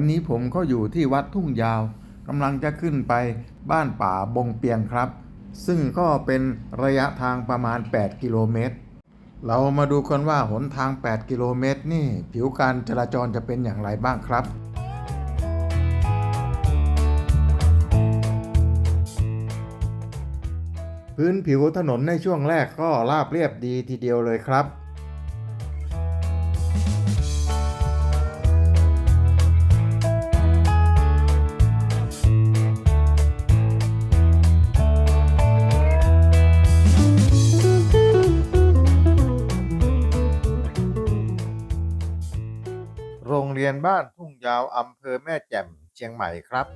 วันนี้ผมก็อยู่ที่วัดทุ่งยาวกำลังจะขึ้นไปบ้านป่าบงเปียงครับ ซึ่งก็เป็นระยะทางประมาณ 8 กิโลเมตร เรามาดูกันว่าหนทาง 8 กิโลเมตรนี่ผิวการจราจรจะเป็นอย่างไรบ้างครับพื้นผิวถนนในช่วงแรกก็ราบเรียบดีทีเดียวเลยครับ ยนบ้านทุ่งยาวอำเภอแม่แจ่มเชียงใหม่ครับ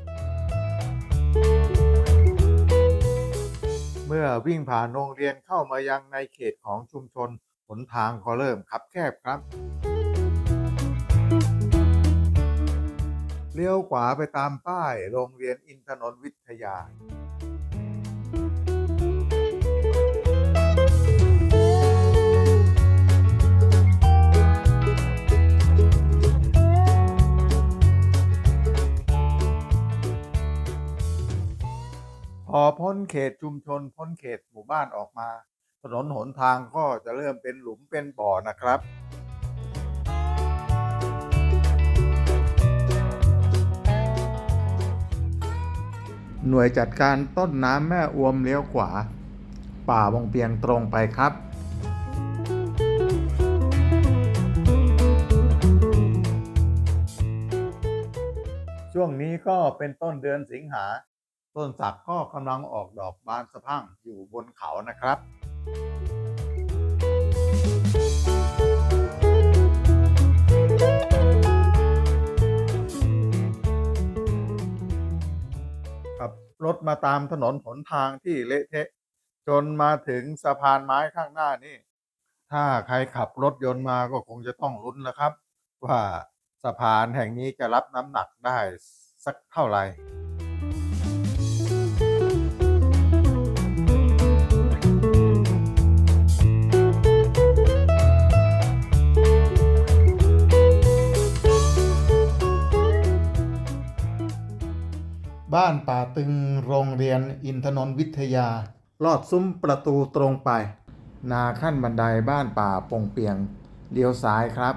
เมื่อวิ่งผ่านโรงเรียนเข้ามายังในเขตของชุมชนหนทางก็เริ่มคับแคบครับ เลี้ยวขวาไปตามป้ายโรงเรียนอินทนนท์วิทยา อพ้นเขตชุมชน พ้นเขตหมู่บ้านออกมา ถนนหนทางก็จะเริ่มเป็นหลุมเป็นบ่อนะครับหน่วยจัดการต้นน้ำแม่อวมเลี้ยวขวา ป่าบงเปียงตรงไปครับ ช่วงนี้ก็เป็นต้นเดือนสิงหา ต้นสักก็กำลังออกดอกบานสะพั่งอยู่บนเขานะครับขับรถมาตามถนนหนทางที่เละเทะ จนมาถึงสะพานไม้ข้างหน้านี่ ถ้าใครขับรถยนต์มาก็คงจะต้องลุ้นแล้วครับ ว่าสะพานแห่งนี้จะรับน้ำหนักได้สักเท่าไหร่ บ้านป่าตึงโรงเรียนอินทนนท์วิทยา ลอดซุ้มประตูตรงไป นาขั้นบันไดบ้านป่าปงเปียงเลี้ยวซ้ายครับ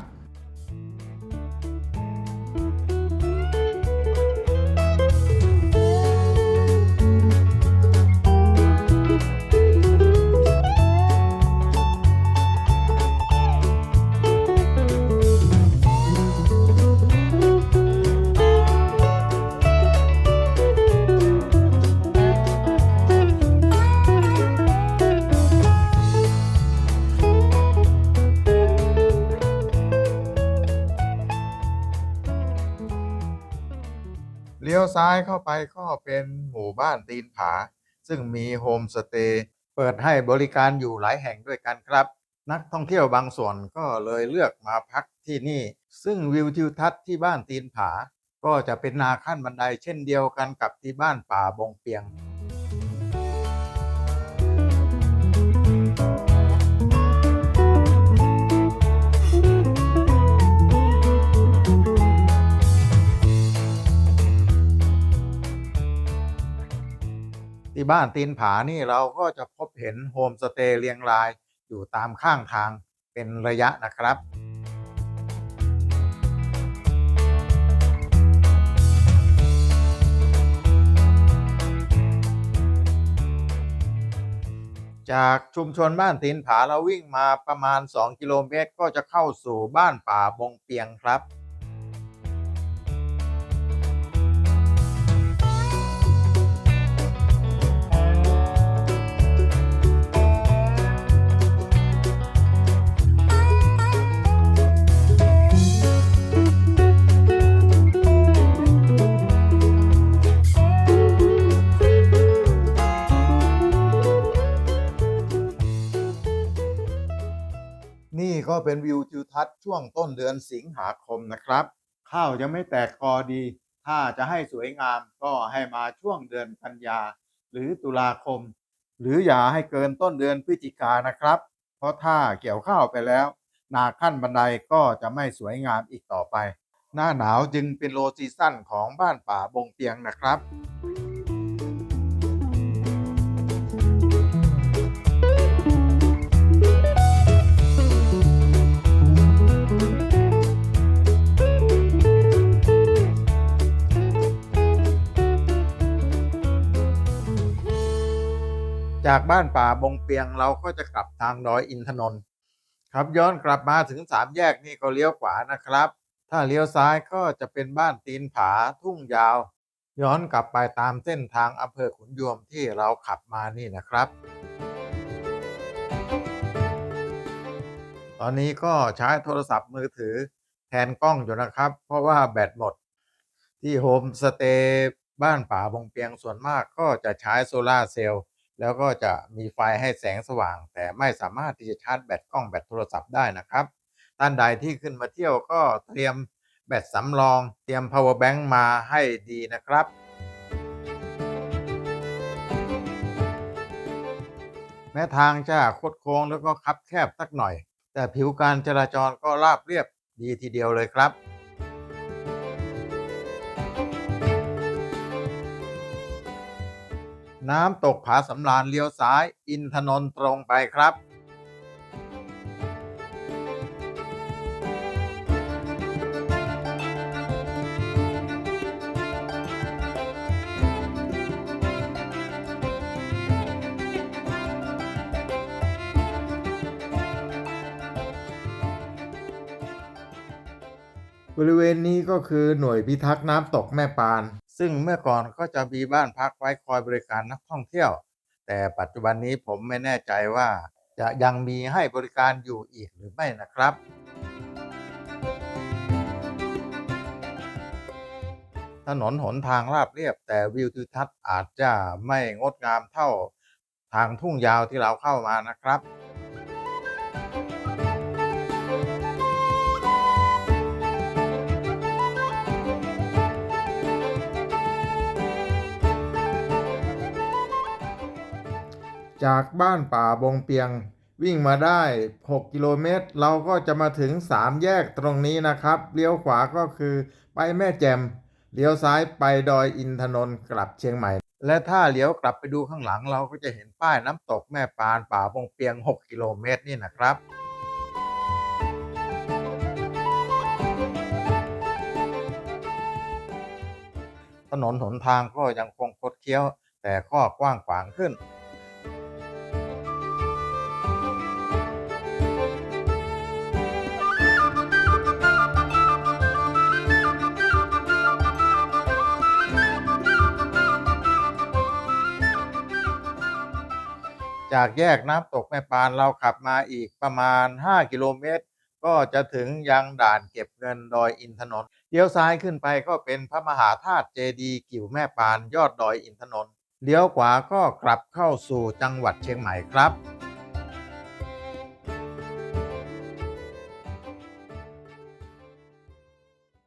ลี้ยวซ้ายเข้าไปก็เป็นหมู่บ้านตีนผา ซึ่งมีโฮมสเตย์เปิดให้บริการอยู่หลายแห่งด้วยกันครับ นักท่องเที่ยวบางส่วนก็เลยเลือกมาพักที่นี่ ซึ่งวิวทิวทัศน์ที่บ้านตีนผา ก็จะเป็นนาขั้นบันไดเช่นเดียวกันกับที่บ้านป่าบงเปียง บ้านตีนผานี่เราก็จะพบเห็นโฮมสเตย์เรียงรายอยู่ตามข้างทางเป็นระยะนะครับ จากชุมชนบ้านตีนผาเราวิ่งมาประมาณ 2 กิโลเมตร ก็จะเข้าสู่บ้านป่าบงเปียงครับ ก็เป็นวิวทิวทัศน์ช่วงต้นเดือนสิงหาคมนะครับ ข้าวยังไม่แตกกอดี ถ้าจะให้สวยงามก็ให้มาช่วงเดือนกันยา หรือตุลาคม หรืออย่าให้เกินต้นเดือนพฤศจิกานนะครับ เพราะถ้าเกี่ยวข้าวไปแล้ว นาขั้นบันไดก็จะไม่สวยงามอีกต่อไป หน้าหนาวจึงเป็นโลซีซั่นของบ้านป่าบงเปียงนะครับ จากบ้านป่าบงเปียงเราก็จะกลับทางดอยอินทนนท์ครับย้อนกลับมาถึงสามแยกนี่ก็เลี้ยวขวานะครับ ถ้าเลี้ยวซ้ายก็จะเป็นบ้านตีนผาทุ่งยาว ย้อนกลับไปตามเส้นทางอำเภอขุนยวมที่เราขับมานี่นะครับ ตอนนี้ก็ใช้โทรศัพท์มือถือแทนกล้องอยู่นะครับ เพราะว่าแบตหมด ที่โฮมสเตย์บ้านป่าบงเปียงส่วนมากก็จะใช้โซลาร์เซลล์ แล้วก็จะมีไฟให้แสงสว่าง แต่ไม่สามารถที่จะชาร์จแบตกล้องแบตโทรศัพท์ได้นะครับ ท่านใดที่ขึ้นมาเที่ยวก็เตรียมแบตสำรอง เตรียม power bank มาให้ดีนะครับ แม้ทางจะคดโค้งแล้วก็คับแคบสักหน่อย แต่ผิวการจราจรก็ราบเรียบดีทีเดียวเลยครับ น้ำตกผาสำราญเลี้ยวซ้าย อินทนนท์ตรงไปครับบริเวณนี้ก็คือหน่วยพิทักษ์น้ำตกแม่ปาน ซึ่งเมื่อก่อนก็จะมีบ้านพักไว้คอยบริการนักท่องเที่ยว แต่ปัจจุบันนี้ผมไม่แน่ใจว่าจะยังมีให้บริการอยู่อีกหรือไม่นะครับ ถนนหนทางราบเรียบ แต่วิวทิวทัศน์อาจจะไม่งดงามเท่าทางทุ่งยาวที่เราเข้ามานะครับ จากบ้านป่าบงเปียง วิ่งมาได้ 6 กิโลเมตร เราก็จะมาถึง 3 แยกตรงนี้นะครับ เลี้ยวขวาก็คือไปแม่แจ่มเลี้ยวซ้ายไปดอยอินทนนท์กลับเชียงใหม่ และถ้าเลี้ยวกลับไปดูข้างหลังเราก็จะเห็นป้ายน้ำตกแม่ปานป่าบงเปียง 6 กิโลเมตรนี่นะครับถนนหนทางก็ยังคงคดเคี้ยว แต่ก็กว้างขวางขึ้น จากแยกน้ำตกแม่ปานเราขับมาอีกประมาณ 5 กิโลเมตร ก็จะถึงยังด่านเก็บเงินดอยอินทนนท์เลี้ยวซ้ายขึ้นไปก็เป็นพระมหาธาตุเจดีย์กิ่วแม่ปานยอดดอยอินทนนท์เลี้ยวขวาก็กลับเข้าสู่จังหวัดเชียงใหม่ครับ